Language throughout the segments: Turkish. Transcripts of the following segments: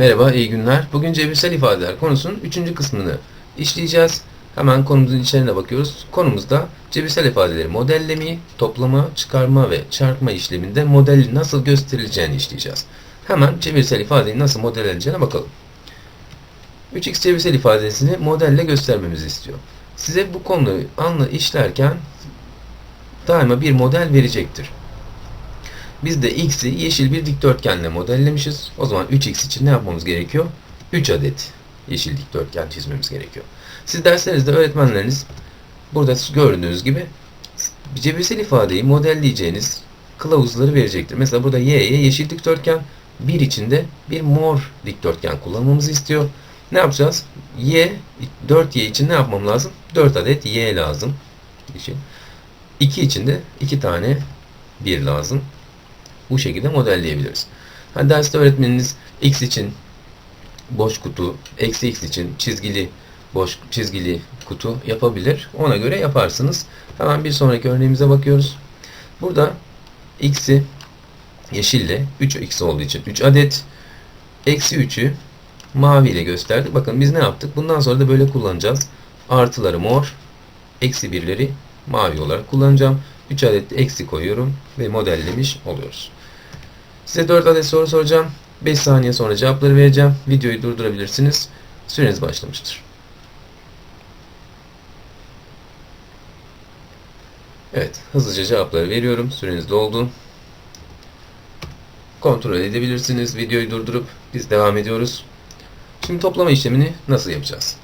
Merhaba, iyi günler. Bugün cebirsel ifadeler konusunun 3. kısmını işleyeceğiz. Hemen konumuzun içeriğine bakıyoruz. Konumuzda cebirsel ifadeleri modellemi, toplama, çıkarma ve çarpma işleminde modeli nasıl gösterileceğini işleyeceğiz. Hemen cebirsel ifadeyi nasıl modelleneceğine bakalım. 3x cebirsel ifadesini modelle göstermemizi istiyor. Size bu konuyu anla işlerken daima bir model verecektir. Biz de x'i yeşil bir dikdörtgenle modellemişiz. O zaman 3x için ne yapmamız gerekiyor? 3 adet yeşil dikdörtgen çizmemiz gerekiyor. Siz derslerinizde öğretmenleriniz burada gördüğünüz gibi cebirsel ifadeyi modelleyeceğiniz kılavuzları verecektir. Mesela burada y'ye yeşil dikdörtgen, bir içinde bir mor dikdörtgen kullanmamızı istiyor. Ne yapacağız? y 4y için ne yapmam lazım? 4 adet y lazım. Yeşil. 2 için de 2 tane 1 lazım. Bu şekilde modelleyebiliriz. Hani derste öğretmeniniz x için boş kutu, eksi x için çizgili boş çizgili kutu yapabilir. Ona göre yaparsınız. Hemen bir sonraki örneğimize bakıyoruz. Burada x'i yeşille 3x olduğu için 3 adet eksi 3'ü mavi ile gösterdik. Bakın biz ne yaptık? Bundan sonra da böyle kullanacağız. Artıları mor, eksi birleri mavi olarak kullanacağım. 3 adet de eksi koyuyorum ve modellemiş oluyoruz. Size 4 adet soru soracağım. 5 saniye sonra cevapları vereceğim. Videoyu durdurabilirsiniz. Süreniz başlamıştır. Evet, hızlıca cevapları veriyorum. Süreniz doldu. Kontrol edebilirsiniz. Videoyu durdurup biz devam ediyoruz. Şimdi toplama işlemini nasıl yapacağız?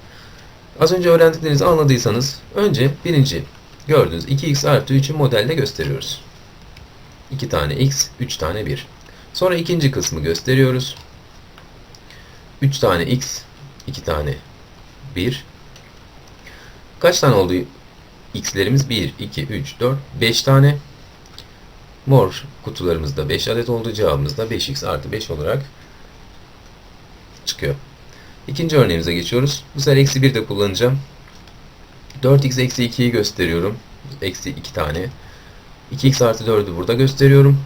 Az önce öğrendiklerinizi anladıysanız önce birinci gördüğünüz 2x artı 3'ü modelde gösteriyoruz. 2 tane x, 3 tane 1. Sonra ikinci kısmı gösteriyoruz. 3 tane x, 2 tane 1. Kaç tane oldu x'lerimiz? 1, 2, 3, 4, 5 tane. Mor kutularımızda 5 adet oldu. Cevabımız da 5x artı 5 olarak çıkıyor. İkinci örneğimize geçiyoruz. Bu sefer eksi 1 de kullanacağım. 4x eksi 2'yi gösteriyorum. Eksi 2 tane. 2x artı 4'ü burada gösteriyorum.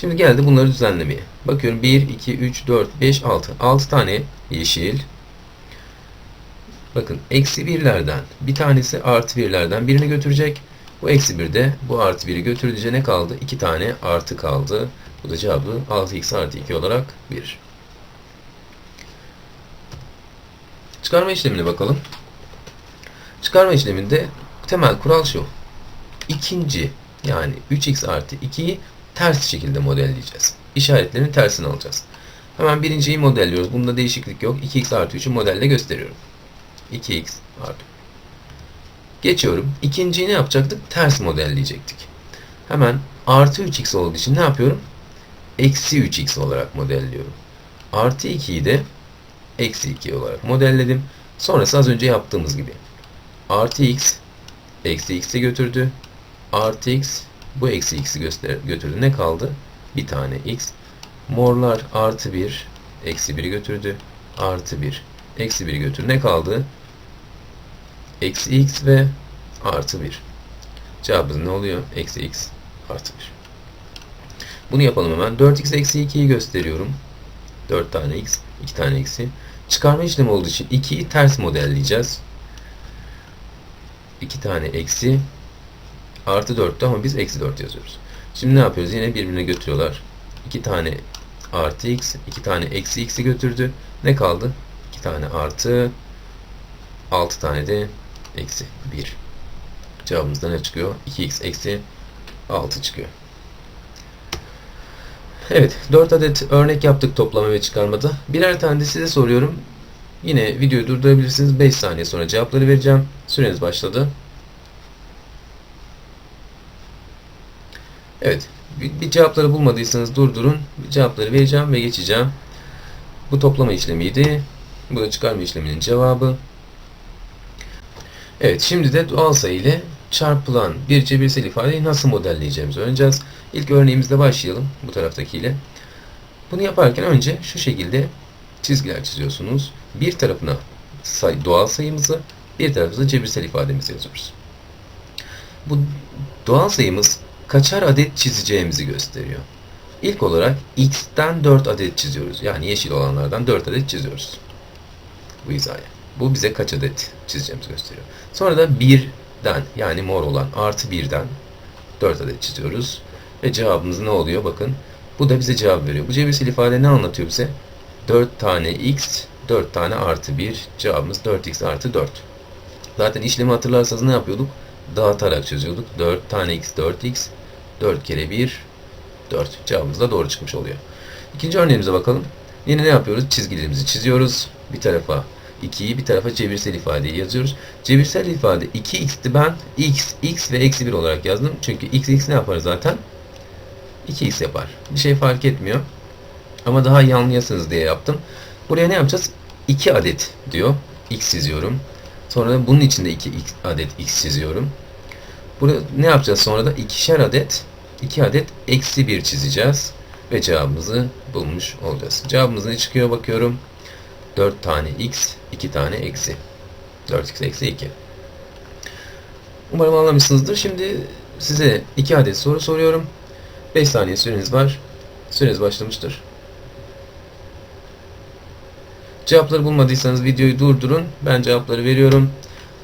Şimdi geldi bunları düzenlemeye. Bakıyorum 1, 2, 3, 4, 5, 6. 6 tane yeşil. Bakın eksi 1'lerden bir tanesi artı 1'lerden birini götürecek. Bu eksi 1 de bu artı 1'i götürünce ne kaldı? 2 tane artı kaldı. Bu da cevabı 6x artı 2 olarak verir. Çıkarma işlemine bakalım. Çıkarma işleminde temel kural şu. İkinci yani 3x artı 2'yi ters şekilde modelleyeceğiz. İşaretlerin tersini alacağız. Hemen birinciyi modelliyoruz. Bunda değişiklik yok. 2x artı 3'ü modelde gösteriyorum. 2x artı. Geçiyorum. İkinciyi ne yapacaktık? Ters modelleyecektik. Hemen artı 3x olduğu için ne yapıyorum? Eksi 3x olarak modelliyorum. Artı 2'yi de eksi 2 olarak modelledim. Sonrası az önce yaptığımız gibi. Artı x eksi x'i götürdü. Artı x bu eksi x'i götürdü. Ne kaldı? Bir tane x. Morlar artı 1 eksi 1'i götürdü. Artı 1 eksi 1'i götürdü. Ne kaldı? Eksi x ve artı 1. Cevabımız ne oluyor? Eksi x artı 1. Bunu yapalım hemen. 4x eksi 2'yi gösteriyorum. 4 tane x, 2 tane eksi. Çıkarma işlemi olduğu için 2'yi ters modelleyeceğiz. 2 tane eksi artı 4'tü ama biz eksi 4 yazıyoruz. Şimdi ne yapıyoruz? Yine birbirine götürüyorlar. 2 tane artı x, 2 tane eksi x'i götürdü. Ne kaldı? 2 tane artı 6 tane de eksi 1. Cevabımızda ne çıkıyor? 2x eksi 6 çıkıyor. Evet, 4 adet örnek yaptık toplama ve çıkarmada. Birer tane de size soruyorum. Yine videoyu durdurabilirsiniz. 5 saniye sonra cevapları vereceğim. Süreniz başladı. Evet, bir, bir cevapları bulmadıysanız durdurun. Bir cevapları vereceğim ve geçeceğim. Bu toplama işlemiydi. Bu da çıkarma işleminin cevabı. Evet, şimdi de doğal sayı ile çarpılan bir cebirsel ifadeyi nasıl modelleyeceğimizi öğreneceğiz. İlk örneğimizle başlayalım bu taraftakiyle. Bunu yaparken önce şu şekilde çizgiler çiziyorsunuz. Bir tarafına say doğal sayımızı, bir tarafına cebirsel ifademizi yazıyoruz. Bu doğal sayımız kaçar adet çizeceğimizi gösteriyor. İlk olarak x'ten 4 adet çiziyoruz. Yani yeşil olanlardan 4 adet çiziyoruz. Bu hizaya. Bu bize kaç adet çizeceğimizi gösteriyor. Sonra da 1'den yani mor olan artı 1'den 4 adet çiziyoruz. Ve cevabımız ne oluyor? Bakın. Bu da bize cevap veriyor. Bu cebirsel ifade ne anlatıyor bize? 4 tane x, 4 tane artı 1. Cevabımız 4x artı 4. Zaten işlemi hatırlarsanız ne yapıyorduk? Dağıtarak çözüyorduk. 4 tane x 4x. 4 kere 1 4. Cevabımız da doğru çıkmış oluyor. İkinci örneğimize bakalım. Yine ne yapıyoruz? Çizgilerimizi çiziyoruz. Bir tarafa 2'yi bir tarafa cebirsel ifadeyi yazıyoruz. Cebirsel ifade 2x'ti ben x, x ve eksi 1 olarak yazdım. Çünkü x, x ne yapar zaten? 2x yapar. Bir şey fark etmiyor. Ama daha iyi anlayasınız diye yaptım. Buraya ne yapacağız? 2 adet diyor. X çiziyorum. Sonra bunun içinde 2 adet X çiziyorum. Burada ne yapacağız sonra da? ikişer adet 2 adet eksi 1 çizeceğiz. Ve cevabımızı bulmuş olacağız. Cevabımız ne çıkıyor bakıyorum. 4 tane X, 2 tane eksi. 4x eksi 2. Umarım anlamışsınızdır. Şimdi size 2 adet soru soruyorum. 5 saniye süreniz var. Süreniz başlamıştır. Cevapları bulmadıysanız videoyu durdurun. Ben cevapları veriyorum.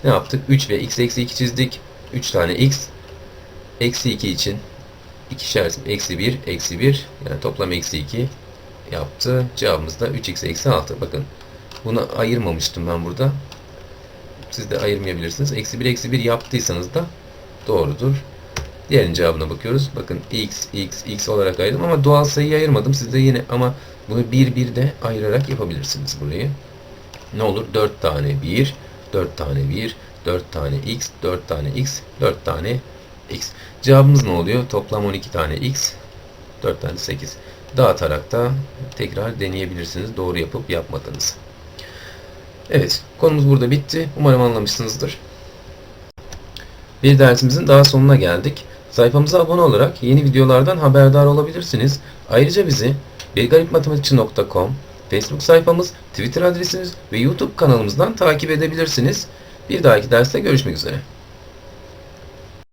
Ne yaptık? 3 ve x eksi 2 çizdik. 3 tane x. Eksi 2 için ikişer eksi 1 eksi 1 yani toplam eksi 2 yaptı. Cevabımız da 3x eksi 6. Bakın bunu ayırmamıştım ben burada. Siz de ayırmayabilirsiniz. Eksi 1 eksi 1 yaptıysanız da doğrudur. Diğerinin cevabına bakıyoruz. Bakın x, x, x olarak ayırdım ama doğal sayıyı ayırmadım. Siz de yine ama bunu bir bir de ayırarak yapabilirsiniz burayı. Ne olur? 4 tane 1, 4 tane 1, 4 tane x, 4 tane x, 4 tane x. Cevabımız ne oluyor? Toplam 12 tane x, 4 tane 8. Dağıtarak da tekrar deneyebilirsiniz. Doğru yapıp yapmadığınızı. Evet, konumuz burada bitti. Umarım anlamışsınızdır. Bir dersimizin daha sonuna geldik. Sayfamıza abone olarak yeni videolardan haberdar olabilirsiniz. Ayrıca bizi bilgaripmatematikçi.com, Facebook sayfamız, Twitter adresimiz ve YouTube kanalımızdan takip edebilirsiniz. Bir dahaki derste görüşmek üzere.